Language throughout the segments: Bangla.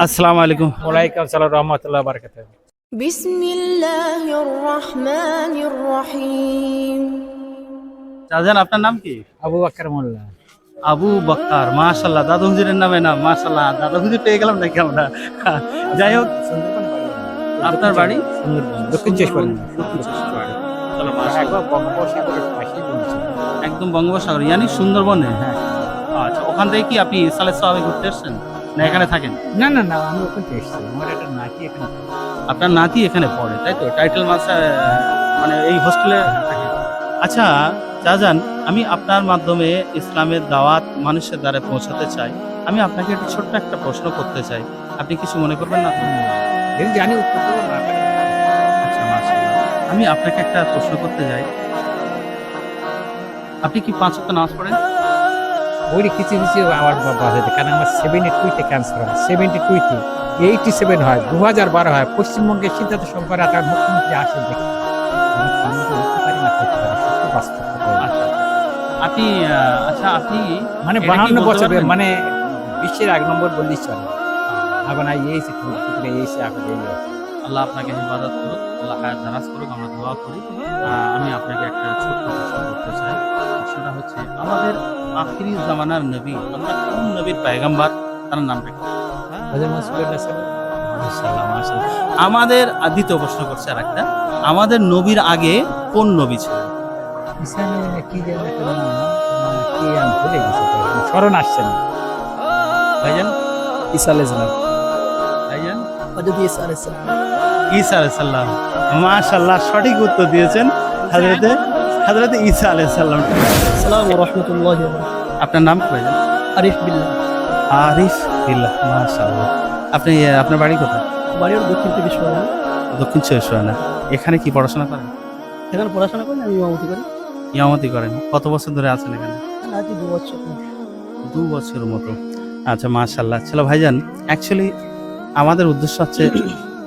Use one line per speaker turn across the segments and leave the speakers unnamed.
আসসালামু আলাইকুম।
ওয়ালাইকুম আসসালাম রহমতুল্লাহ বারকাত
বিসমিল্লাহির রহমানির রহিম।
চাচান আপনার নাম কি?
আবু বকর মোল্লা।
আবু বক্কার মাশাল্লাহ দাদু হুজুরের নামে না মাশাল্লাহ দাদু হুজুর পেয়ে গেলাম নাকি আমরা? যাই হোক আপনার বাড়ি?
দক্ষিণ চব্বিশ
একদম বঙ্গোপসাগর ইয়ানি সুন্দরবনে?
হ্যাঁ।
আচ্ছা ওখান থেকে কি আপনি সালে সাহাবে ঘুরতে এসেছেন? না এখানে থাকেন?
না না না আমি ওখান এসেছি। আমার একটা নাকি এখানে
আপনার নাতি এখানে পড়ে তাই তো? টাইটেল মাস্টার মানে এই হোস্টেলে থাকে। আচ্ছা শাহজাহান আমি আপনার মাধ্যমে ইসলামের দাওয়াত মানুষের দ্বারা পৌঁছাতে চাই। আমি আপনাকে একটা ছোট্ট একটা প্রশ্ন করতে চাই। আপনি কিছু মনে করবেন না?
জানি।
আচ্ছা আমি আপনাকে একটা প্রশ্ন করতে যাই আপনি কি পাঁচ ওয়াক্ত নামাজ পড়েন?
ওই কিছু কিছু আমার হয়েছে কারণ আমার সেভেন্টি টুইতে ক্যান্সার হয়। সেভেন্টি টুইতে এইটি সেভেন হয় দু হাজার বারো হয়। পশ্চিমবঙ্গের সিদ্ধার্থ শঙ্কর আকার মুখ্যমন্ত্রী আসে দেখি।
আপনি আচ্ছা আপনি
মানে বাহান্ন বছর মানে বিশ্বের এক নম্বর বললেই চলে। এখন এখন এই আছে।
আল্লাহ আপনাকে হেফাজত করুক আল্লাহ হায়াত দারাজ করুক আমরা দোয়া করি। আমি আপনাকে একটা ছোট্ট প্রশ্ন করতে চাই। সেটা হচ্ছে আমাদের আখিরি জামানার নবী আমরা কোন নবীর পায়গাম্বার? তার নামটা কি। আমাদের দ্বিতীয় প্রশ্ন করছে আর একটা আমাদের নবীর আগে কোন নবী ছিল?
তো, স্মরণ আসছে না।
ভাইজান?
ঈসা আলাইসালাম
ভাইজান?
হযরত ঈসা আলাইসালাম
ঈসা আলাইসাল্লাম মাশাআল্লাহ সঠিক উত্তর দিয়েছেন হাজরতে হাজরতে ঈসা আলাইসাল্লাম
আসসালামু রহমতুল্লাহ
আপনার নাম কি
আরিফ বিল্লাহ।
আরিফ বিল্লাহ মাশাআল্লাহ। আপনি আপনার বাড়ি কোথায়?
বাড়ির দক্ষিণ চব্বিশ পরগনা।
দক্ষিণ চব্বিশ পরগনা। এখানে কি পড়াশোনা করেন?
এখানে পড়াশোনা করেন আমি ইমামতি করি।
ইয়ামতি করেন। কত বছর ধরে আছেন এখানে?
দু বছর।
দু বছরের মতো। আচ্ছা মাশাল্লাহ চলো ভাইজান অ্যাকচুয়ালি আমাদের উদ্দেশ্য হচ্ছে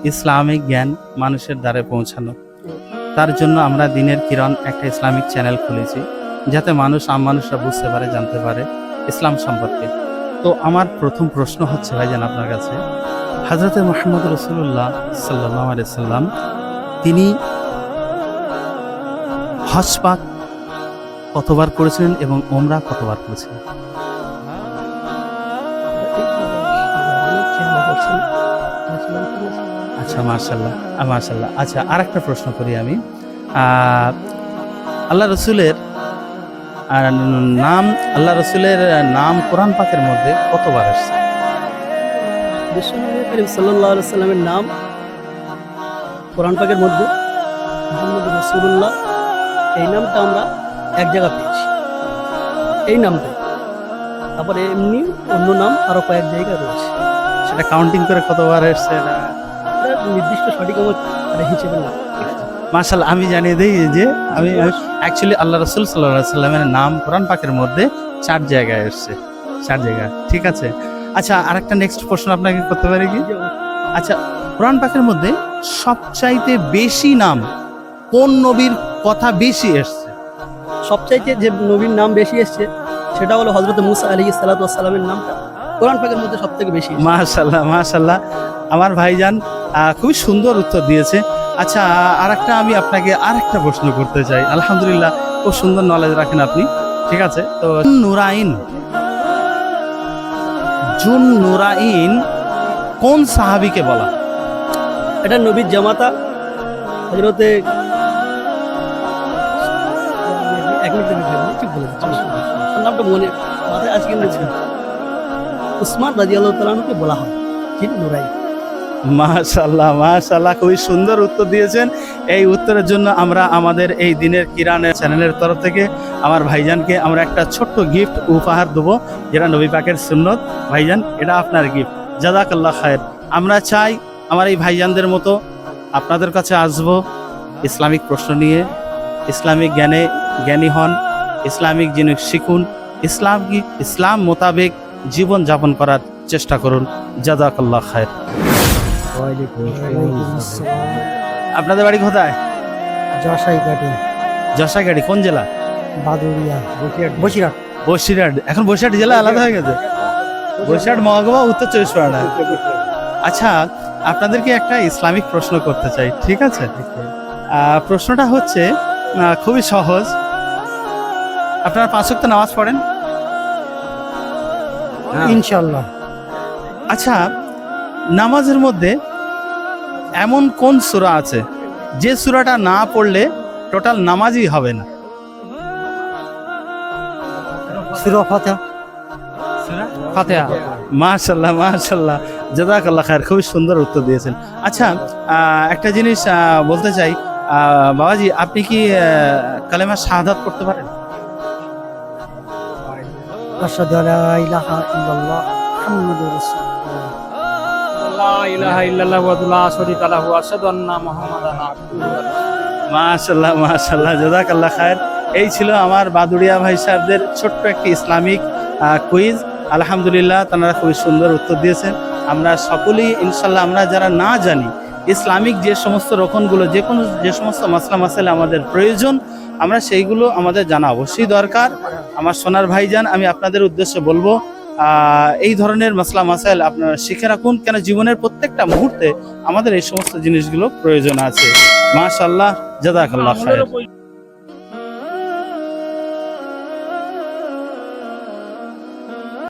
ইসলামিক জ্ঞান মানুষের দ্বারে পৌঁছানো তার জন্য আমরা দিনের কিরণ একটা ইসলামিক চ্যানেল খুলেছি যাতে মানুষ আম মানুষরা বুঝতে পারে জানতে পারে ইসলাম সম্পর্কে তো আমার প্রথম প্রশ্ন হচ্ছে ভাইজান আপনার কাছে হাজরতে মোহাম্মদ রসুল্লাহ সাল্লাহ সাল্লাম তিনি হজ কতবার করেছিলেন এবং ওমরা কতবার করেছিলেন আচ্ছা মার্শাল্লাহ মার্শাল্লাহ আচ্ছা আর একটা প্রশ্ন করি আমি। আল্লাহ রসুলের নাম আল্লাহ রসুলের নাম কোরআন পাকের মধ্যে কতবার আসছে?
বিশ্বনবী করিম সাল্লাল্লাহু সাল্লামের নাম কোরআন পাকের মধ্যে মুহাম্মদ রাসূলুল্লাহ এই নামটা আমরা এক জায়গা পেয়েছি। এই নামটা। তারপরে এমনি অন্য নাম আরও কয়েক জায়গায় রয়েছে।
সেটা কাউন্টিং করে কতবার এসছে
নির্দিষ্ট সঠিক মানে হিসেবে না।
মার্শাল্লাহ আমি জানিয়ে দিই যে আমি অ্যাকচুয়ালি আল্লাহ রসুল সাল্লাহ সাল্লামের নাম কোরআন পাকের মধ্যে চার জায়গায় এসছে। চার জায়গা ঠিক আছে? আচ্ছা আরেকটা নেক্সট প্রশ্ন আপনাকে করতে পারি কি? আচ্ছা কোরআন পাকের মধ্যে সবচাইতে বেশি নাম কোন নবীর কথা বেশি এসছে?
সবচাইতে যে নবীর নাম বেশি এসছে সেটা হলো হজরত মুসা আলী সালাতামের নামটা কোরআন পাকের মধ্যে সব থেকে বেশি।
মাশাল্লাহ মাশাল্লাহ। আমার ভাইজান আহ, খুবই সুন্দর উত্তর দিয়েছে। আচ্ছা আর একটা আমি আপনাকে আর একটা প্রশ্ন করতে চাই। আলহামদুলিল্লাহ খুব সুন্দর নলেজ রাখেন আপনি। ঠিক আছে? তো নুরাইন জুন নুরাইন কোন সাহাবিকে বলা
এটা নবীর জামাতা হজরতে এক নামটা মনে মাথায় আজকে উসমান রাজিয়াল তালানুকে বলা হয় ঠিক নুরাই
মাশাল্লাহ মাশাল্লাহ খুবই সুন্দর উত্তর দিয়েছেন। এই উত্তরের জন্য আমরা আমাদের এই দিনের কিরানের চ্যানেলের তরফ থেকে আমার ভাইজানকে আমরা একটা ছোট্ট গিফট উপহার দেবো, যেটা নবী পাকের সুন্নত। ভাইজান, এটা আপনার গিফট। জাদাকাল্লাহ খায়ের। আমরা চাই আমার এই ভাইজানদের মতো আপনাদের কাছে আসব ইসলামিক প্রশ্ন নিয়ে, ইসলামিক জ্ঞানে জ্ঞানী হন, ইসলামিক জিনিস শিখুন, ইসলাম কি ইসলাম মোতাবেক জীবন যাপন করার চেষ্টা করুন। জাদাকাল্লাহ খায়ের। আপনাদের বাড়ি কোথায়?
জশাই কাটে
যশাগাড়ি কোন জেলা?
বাদুরিয়া বসিরহাট।
বসিরহাট। এখন বসিরহাট জেলা আলাদা হয়ে গেছে? বসিরহাট মহকুমা উত্তর চব্বিশ পরগনা। আচ্ছা আপনাদেরকে একটা ইসলামিক প্রশ্ন করতে চাই ঠিক আছে? প্রশ্নটা হচ্ছে খুবই সহজ। আপনারা পাঁচ ওয়াক্ত নামাজ পড়েন?
ইনশাল্লাহ
আচ্ছা নামাজের মধ্যে এমন কোন সূরা আছে? যে সূরাটা না পড়লে টোটাল নামাজই হবে না।
সুরা ফাতিহা। ফাতিহা?
মাশাল্লাহ মাশাল্লাহ জাজাকাল্লাহ খায়ের খুবই সুন্দর উত্তর দিয়েছেন। আচ্ছা একটা জিনিস বলতে চাই বাবাজি আপনি কি কালেমা শাহাদাত করতে পারেন?
আশহাদু আলা ইলাহা ইল্লাল্লাহ মুহাম্মাদুর রাসূলুল্লাহ।
ইলাহা ইল্লাল্লাহু
খায়ের। এই ছিল আমার বাদুড়িয়া ভাই সাহেবদের ছোট্ট একটি ইসলামিক কুইজ আলহামদুলিল্লাহ, তারা খুবই সুন্দর উত্তর দিয়েছেন। আমরা সকলেই ইনশাল্লাহ আমরা যারা না জানি, ইসলামিক যে সমস্ত রকমগুলো যে কোনো, যে সমস্ত মশলা মশলা আমাদের প্রয়োজন, আমরা সেইগুলো আমাদের জানা অবশ্যই দরকার। আমার সোনার ভাইজান, আমি আপনাদের উদ্দেশ্যে বলব এই ধরনের মাসলা মাসাইল আপনারা শিখে রাখুন কেন জীবনের প্রত্যেকটা মুহূর্তে আমাদের এই সমস্ত জিনিসগুলো প্রয়োজন আছে। মাশাল্লাহ জাদাকাল্লাহ খায়ের।